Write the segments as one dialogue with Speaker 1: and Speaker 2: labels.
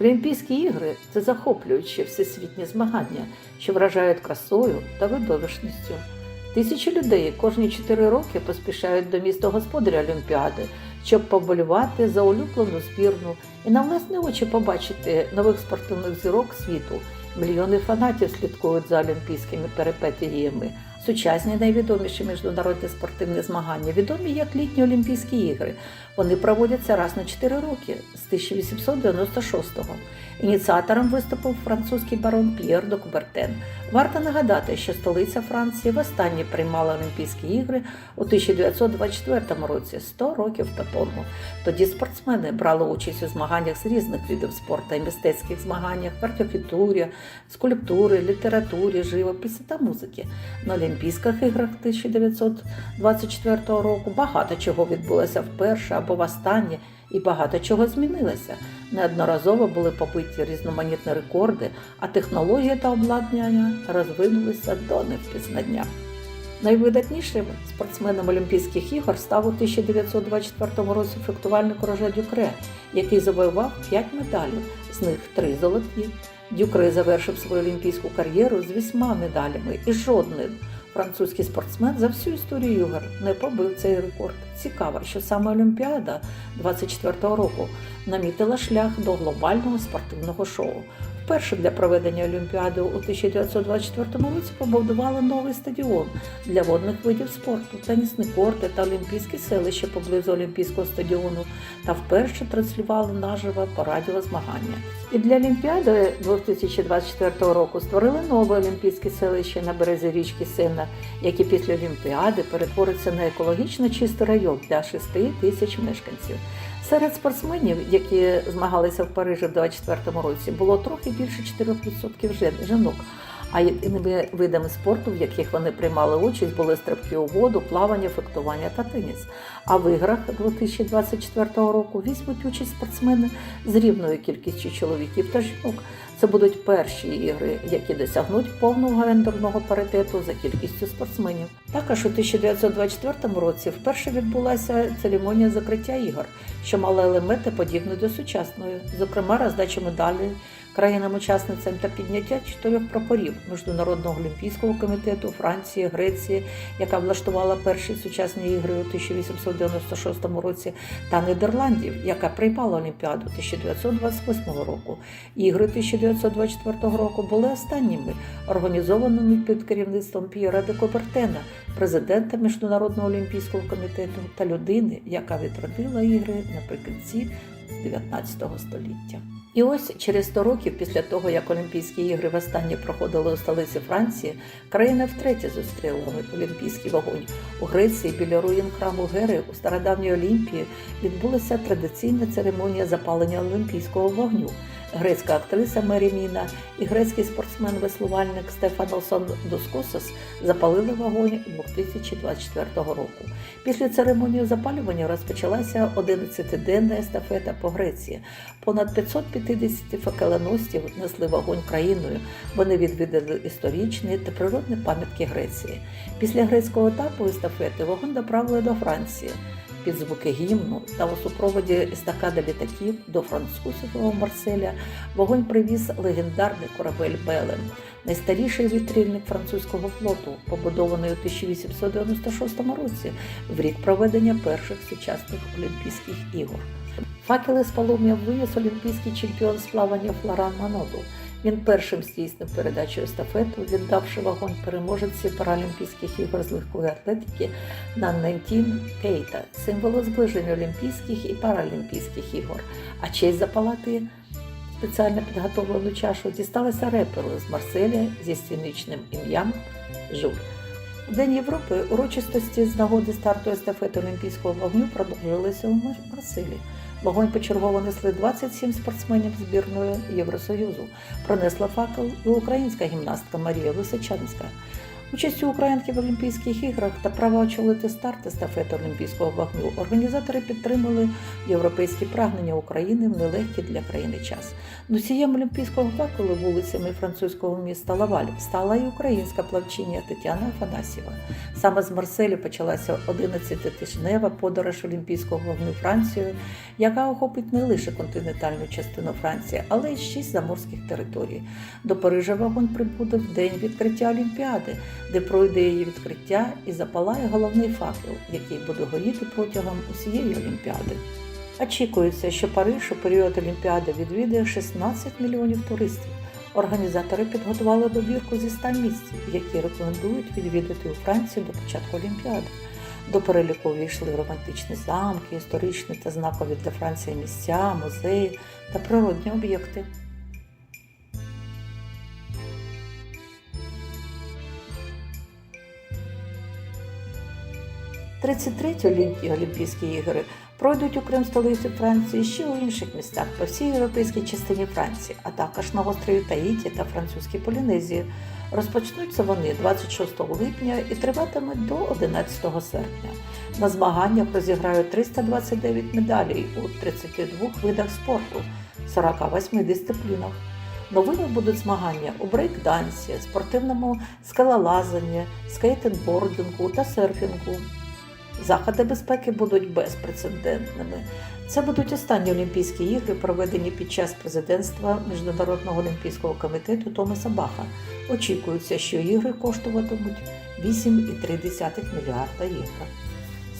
Speaker 1: Олімпійські ігри це захоплюючі всесвітні змагання, що вражають красою та видовищністю. Тисячі людей кожні чотири роки поспішають до міста господаря Олімпіади, щоб поболювати за улюблену збірну і на власні очі побачити нових спортивних зірок світу. Мільйони фанатів слідкують за олімпійськими перипетіями. Сучасні найвідоміші міжнародні спортивні змагання відомі як літні Олімпійські ігри. Вони проводяться раз на 4 роки з 1896-го. Ініціатором виступив французький барон П'єр де Кубертен. Варто нагадати, що столиця Франції востаннє приймала Олімпійські ігри у 1924 році, 100 років по тому. Тоді спортсмени брали участь у змаганнях з різних видів спорту і мистецьких змаганнях, в архітектурі, скульптури, літературі, живописі та музики. На Олімпійських іграх 1924 року багато чого відбулося вперше або востаннє, і багато чого змінилося. Неодноразово були побиті різноманітні рекорди, а технології та обладнання розвинулися до невпізнання. Найвидатнішим спортсменом Олімпійських ігор став у 1924 році фехтувальник Роже Дюкре, який завоював 5 медалей, з них 3 золоті. Дюкре завершив свою олімпійську кар'єру з вісьма медалями і жодним французький спортсмен за всю історію ігор не побив цей рекорд. Цікаво, що саме Олімпіада 24-го року намітила шлях до глобального спортивного шоу. Вперше для проведення Олімпіади у 1924 році побудували новий стадіон для водних видів спорту, тенісні корти та олімпійські селища поблизу Олімпійського стадіону та вперше транслювали наживо по радіо змагання. І для Олімпіади 2024 року створили нове олімпійське селище на березі річки Сена, яке після Олімпіади перетвориться на екологічно чистий район для 6 тисяч мешканців. Серед спортсменів, які змагалися в Парижі в 2024 році, було трохи більше 4% жінок. А єдиними видами спорту, в яких вони приймали участь, були стрибки у воду, плавання, фехтування та теніс. А в іграх 2024 року візьмуть участь спортсмени з рівною кількістю чоловіків та жінок. Це будуть перші ігри, які досягнуть повного гендерного паритету за кількістю спортсменів. Також у 1924 році вперше відбулася церемонія закриття ігор, що мала елементи подібні до сучасної, зокрема роздача медалей країнам-учасницям та підняття чотирьох прапорів Міжнародного олімпійського комітету Франції, Греції, яка влаштувала перші сучасні ігри у 1896 році, та Нідерландів, яка приймала Олімпіаду 1928 року. Ігри 1924 року були останніми, організованими під керівництвом П'єра де Кобертена, президента Міжнародного олімпійського комітету та людини, яка відродила ігри наприкінці 19 століття. І ось через 100 років після того, як Олімпійські ігри востаннє проходили у столиці Франції, країна втретє зустріла Олімпійський вогонь. У Греції біля руїн храму Гери у стародавній Олімпії відбулася традиційна церемонія запалення Олімпійського вогню. Грецька актриса Мері Міна і грецький спортсмен-веслувальник Стефанелсон Доскосос запалили вогонь 2024 року. Після церемонії запалювання розпочалася 11-денна естафета по Греції. Понад 550 факелоносців несли вогонь країною. Вони відвідали історичні та природні пам'ятки Греції. Після грецького етапу естафети вогонь доправили до Франції. Під звуки гімну та у супроводі естакади літаків до французького Марселя вогонь привіз легендарний корабель Белем, найстаріший вітрильник французького флоту, побудований у 1896 році, в рік проведення перших сучасних Олімпійських ігор. Факели з полум'я виніс олімпійський чемпіон з плавання Флоран Маноду. Він першим здійснив передачу естафету, віддавши вагон переможеці Паралімпійських ігор з легкої атлетики на Нентін Кейта, символу зближення Олімпійських і Паралімпійських ігор. А честь запалати спеціально підготовлену чашу дісталася реперу з Марселя зі сценічним ім'ям Жуль. У День Європи урочистості з нагоди старту естафети Олімпійського вогню продовжилися у Марселі. Вогонь почергово несли 27 спортсменів збірної Євросоюзу. Пронесла факел і українська гімнастка Марія Лисичанська. Участь у в Олімпійських іграх та право очолити старт естафети Олімпійського вогню організатори підтримали європейські прагнення України в нелегкий для країни час. Носієм Олімпійського факелу вулицями французького міста Лаваль стала і українська плавчиня Тетяна Афанасьєва. Саме з Марселю почалася 11-тижнева подорож Олімпійського вогню Францією, яка охопить не лише континентальну частину Франції, але й шість заморських територій. До Парижа вагон прибуде в день відкриття Олімпіади, де пройде її відкриття і запалає головний факел, який буде горіти протягом усієї Олімпіади. Очікується, що Париж у період Олімпіади відвідає 16 мільйонів туристів. Організатори підготували добірку зі 100 місць, які рекомендують відвідати у Франції до початку Олімпіади. До переліку увійшли романтичні замки, історичні та знакові для Франції місця, музеї та природні об'єкти. Тридцять літні Олімпійські ігри пройдуть у Крим столиці Франції ще у інших містах по всій європейській частині Франції, а також на острові Таїті та Французькій Полінезії. Розпочнуться вони 26 липня і триватимуть до 11 серпня. На змаганнях розіграють 329 медалей у 32 видах спорту, 48 дисциплінах. Новими будуть змагання у брейкдансі, спортивному скелелазанні, скейтинбордингу та серфінгу. Заходи безпеки будуть безпрецедентними. Це будуть останні Олімпійські ігри, проведені під час президентства Міжнародного олімпійського комітету Томаса Баха. Очікується, що ігри коштуватимуть 8,3 мільярда євро.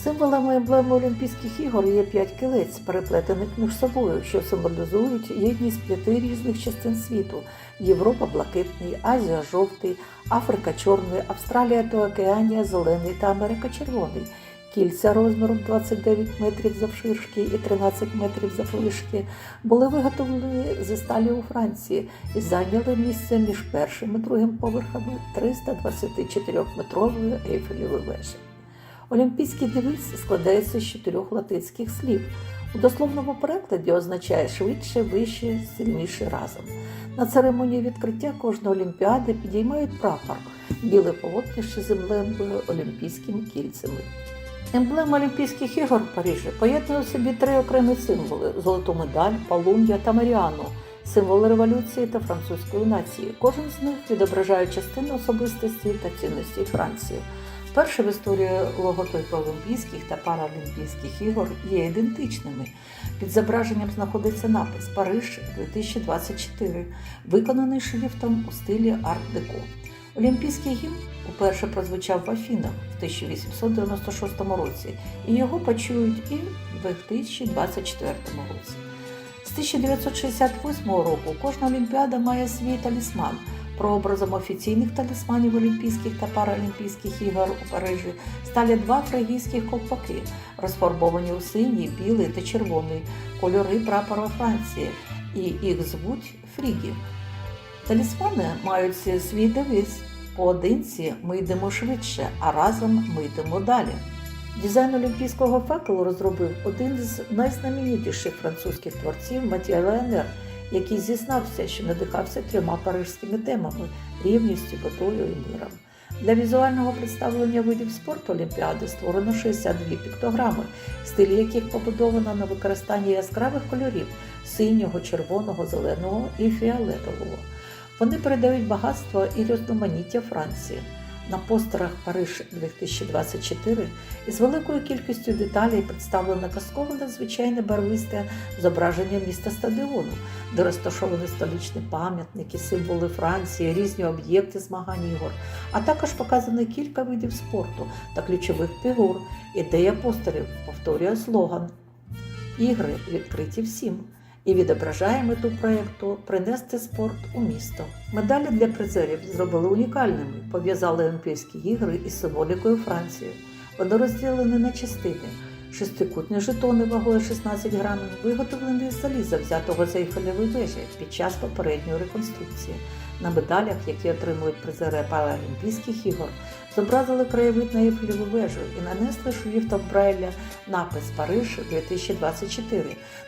Speaker 1: Символами емблеми Олімпійських ігор є п'ять кілець, переплетених між собою, що символізують єдність п'яти різних частин світу: Європа блакитний, Азія жовтий, Африка чорний, Австралія та Океанія зелений та Америка червоний. Кільця розміром 29 метрів завширшки і 13 метрів заввишки були виготовлені зі сталі у Франції і зайняли місце між першим і другим поверхами 324-метрової ейфелєвої вежі. Олімпійський девіз складається з чотирьох латинських слів. У дословному перекладі означає швидше, вище, сильніше разом. На церемонії відкриття кожної олімпіади підіймають прапор, біле полотнище з емблемою олімпійськими кільцями. Емблема Олімпійських ігор в Парижі поєднує в собі три окремі символи: золоту медаль, полум'я та Маріану, символи революції та французької нації. Кожен з них відображає частину особистості та цінності Франції. Перше в історії логотипи Олімпійських та Паралімпійських ігор є ідентичними. Під зображенням знаходиться напис Париж 2024, виконаний шрифтом у стилі арт-деко. Олімпійський гімн уперше прозвучав в Афінах в 1896 році, і його почують і в 2024 році. З 1968 року кожна олімпіада має свій талісман. Прообразом офіційних талісманів Олімпійських та Паралімпійських ігор у Парижі стали два фригійських ковпаки, розфарбовані у синій, білий та червоний кольори прапора Франції, і їх звуть фрігі. Талісмани мають свій девіз. Поодинці ми йдемо швидше, а разом ми йдемо далі. Дизайн олімпійського факелу розробив один з найзнаменітіших французьких творців Матія Ленер, який зізнався, що надихався трьома парижськими темами рівністю, водою і миром. Для візуального представлення видів спорту Олімпіади створено 62 піктограми, стилі яких побудовано на використанні яскравих кольорів синього, червоного, зеленого і фіолетового. Вони передають багатство і різноманіття Франції. На постерах Париж 2024 із великою кількістю деталей представлено казкове надзвичайне барвисте зображення міста стадіону, де розташовані столичні пам'ятники, символи Франції, різні об'єкти змагань ігор, а також показано кілька видів спорту та ключових фігур. Ідея постерів повторює слоган Ігри відкриті всім і відображає мету проєкту принести спорт у місто. Медалі для призерів зробили унікальними, пов'язали Олімпійські ігри із символікою Франції. Вони розділені на частини. Шестикутні жетони вагою 16 грамів виготовлені з заліза, взятого з Ейфелевої вежі під час попередньої реконструкції. На медалях, які отримують призери Паралімпійських ігор, зобразили краєвид на Ейфелеву вежу і нанесли шрифтом Брайля напис Париж 2024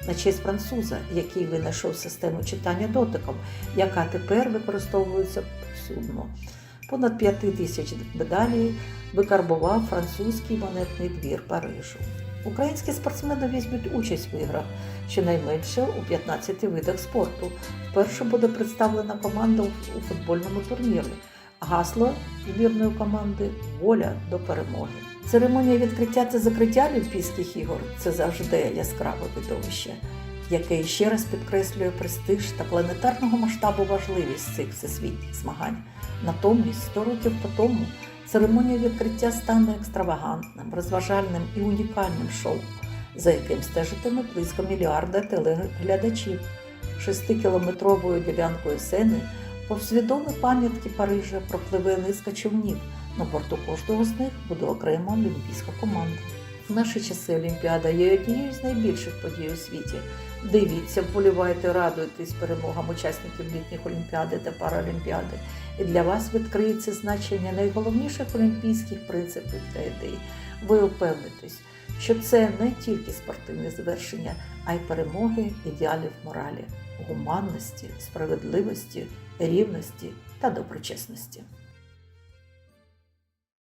Speaker 1: на честь француза, який винайшов систему читання дотиком, яка тепер використовується повсюдно. Понад п'яти тисяч медалей викарбував французький монетний двір Парижу. Українські спортсмени візьмуть участь в іграх щонайменше у 15 видах спорту. Вперше буде представлена команда у футбольному турнірі. Гасло збірної команди Воля до перемоги. Церемонія відкриття та закриття Олімпійських ігор це завжди яскраве видовище, яке ще раз підкреслює престиж та планетарного масштабу важливість цих всесвітніх змагань. Натомість 100 років по тому церемонія відкриття стане екстравагантним, розважальним і унікальним шоу, за яким стежитиме близько мільярда телеглядачів. Шестикілометровою ділянкою сени повсвідомі пам'ятки Парижа пропливе низка човнів. На борту кожного з них буде окрема олімпійська команда. В наші часи Олімпіада є однією з найбільших подій у світі. Дивіться, вболівайте, радуйтесь перемогам учасників літніх Олімпіади та Паралімпіади. І для вас відкриється значення найголовніших олімпійських принципів та ідей. Ви упевнитесь, що це не тільки спортивне звершення, а й перемоги ідеалів моралі, гуманності, справедливості, рівності та доброчесності.